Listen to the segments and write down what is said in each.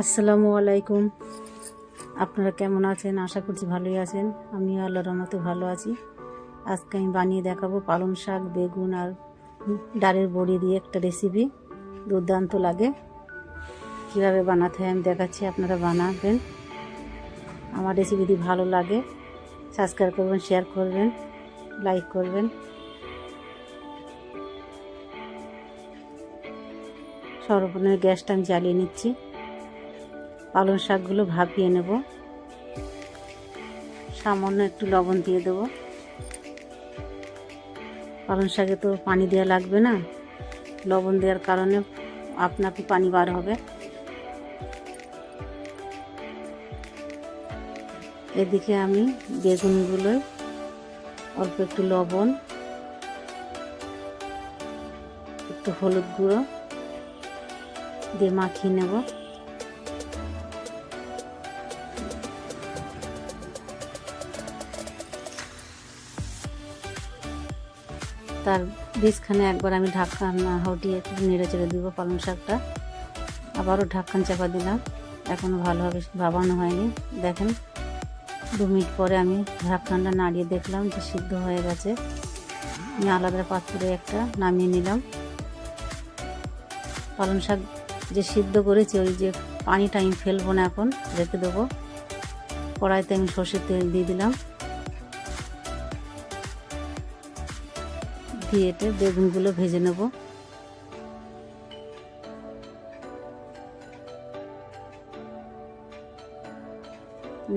আসসালামু আলাইকুম। আপনারা কেমন আছেন? আশা করছি ভালোই আছেন। আমিও আল্লাহর রহমতে ভালো আছি। আজকে আমি বানিয়ে দেখাবো পালং শাক, বেগুন আর ডালের বড়ি দিয়ে একটা রেসিপি দুর্দান্ত লাগে। কীভাবে বানাতে হয় আমি দেখাচ্ছি, আপনারা বানাবেন। আমার রেসিপি ভালো লাগে। সাবস্ক্রাইব করবেন শেয়ার করবেন লাইক করবেন। সর্বপ্রথমে গ্যাসটা আমি জ্বালিয়ে নিচ্ছি। পালং শাকগুলো ভাপিয়ে নেব। সামান্য একটু লবণ দিয়ে দেব। পালং শাকে তো পানি দেওয়া লাগবে না। লবণ দেওয়ার কারণে আপনা আপনি পানি বার হবে। এদিকে আমি বেগুনগুলোয় অল্প একটু লবণ, একটু হলুদ গুঁড়ো দিয়ে মাখিয়ে নেব। তার বীজখানে একবার আমি ঢাক্কান হটিয়ে নেড়ে চেড়ে দিব পালং শাকটা। আবারও ঢাক্কান চাপা দিলাম। এখনও ভালোভাবে ভাবানো হয়নি। দেখেন, দু মিনিট পরে আমি ঢাক্কানটা নাড়িয়ে দেখলাম যে সিদ্ধ হয়ে গেছে। আমি আলাদা পাত্রে একটা নামিয়ে নিলাম। পালং শাক যে সিদ্ধ করেছি, ওই যে পানিটা আমি ফেলব না এখন, রেখে দেবো। কড়াইতে আমি সর্ষের তেল দিয়ে দিলাম। দিয়ে এতে বেগুনগুলো ভেজে নেব।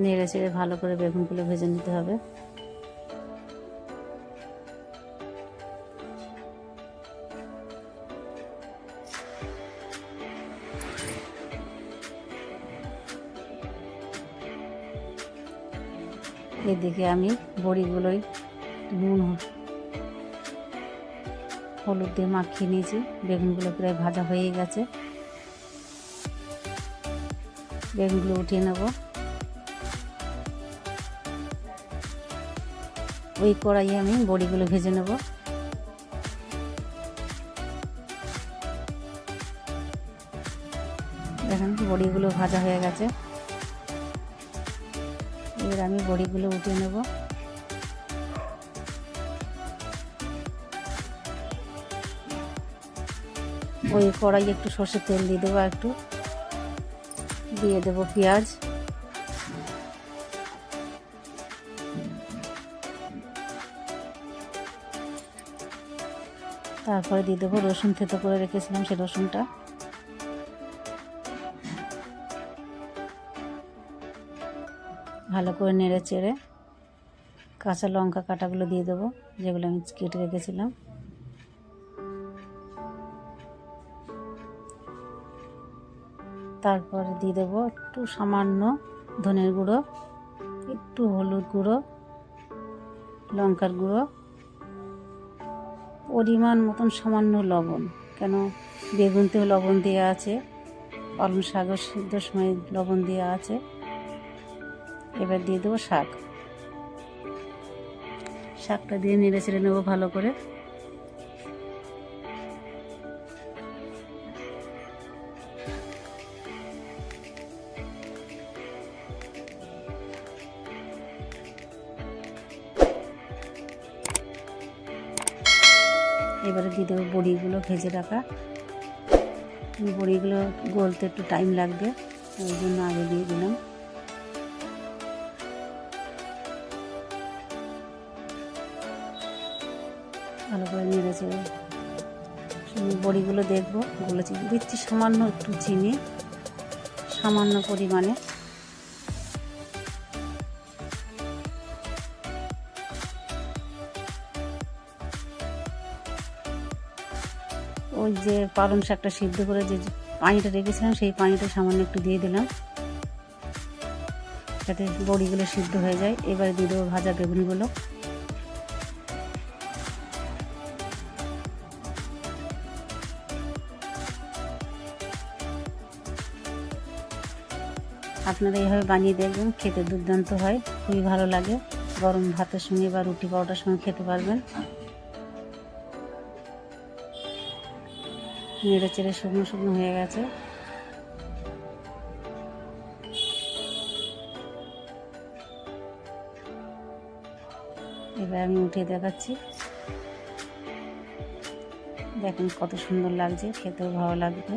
নেড়ে চেড়ে ভালো করে বেগুনগুলো ভেজে নিতে হবে। এদিকে আমি বড়িগুলোই নুন, হলুদ দিয়ে মাখিয়ে নিয়েছি। বেগুনগুলো প্রায় ভাজা হয়ে গেছে। বেগুনগুলো উঠিয়ে নেব। ওই কড়াইয়ে আমি বড়িগুলো ভেজে নেব। দেখেন বড়িগুলো ভাজা হয়ে গেছে। এবার আমি বড়িগুলো উঠিয়ে নেব। ওই কড়াই একটু সর্ষের তেল দিয়ে দেবো একটু। দিয়ে দেবো পেঁয়াজ। তারপরে দিয়ে দেবো রসুন থেতো করে রেখেছিলাম সেই রসুনটা। ভালো করে নেড়ে চেড়ে কাঁচা লঙ্কা কাটাগুলো দিয়ে দেবো, যেগুলো আমি কেটে রেখেছিলাম। তারপরে দিয়ে দেবো একটু সামান্য ধনের গুঁড়ো, একটু হলুদ গুঁড়ো, লঙ্কার গুঁড়ো, পরিমাণ মতন সামান্য লবণ, কেন বেগুনতেও লবণ দেওয়া আছে, পালং শাকের সিদ্ধ সময় লবণ দেওয়া আছে। এবার দিয়ে দেবো শাক। শাকটা দিয়ে নেড়ে ছেড়ে নেব ভালো করে। এবারে দিয়ে দেবো বড়িগুলো ভেজে রাখা। বড়িগুলো গলতে একটু টাইম লাগবে, ওই জন্য আগে দিয়ে দিলাম। ভালো করে নেড়েছে বড়িগুলো দেখবগুলো দিচ্ছি সামান্য একটু চিনি, সামান্য পরিমাণে। ওই যে পালং শাকটা সিদ্ধ করে যে পানিটা রেখেছিলাম, সেই পানিটা সামান্য একটু দিয়ে দিলাম, যাতে বড়িগুলো সিদ্ধ হয়ে যায়। এবারে দিয়ে দেবো ভাজা বেগুনগুলো। আপনারা এইভাবে বানিয়ে দেখবেন, খেতে দুর্দান্ত হয়, খুবই ভালো লাগে। গরম ভাতের সঙ্গে বা রুটি পরোটার সঙ্গে খেতে পারবেন। নেড়ে চেড়ে শুকনো শুকনো হয়ে গেছে। এবার আমি উঠে দেখাচ্ছি। দেখেন কত সুন্দর লাগছে, খেতেও ভালো লাগবে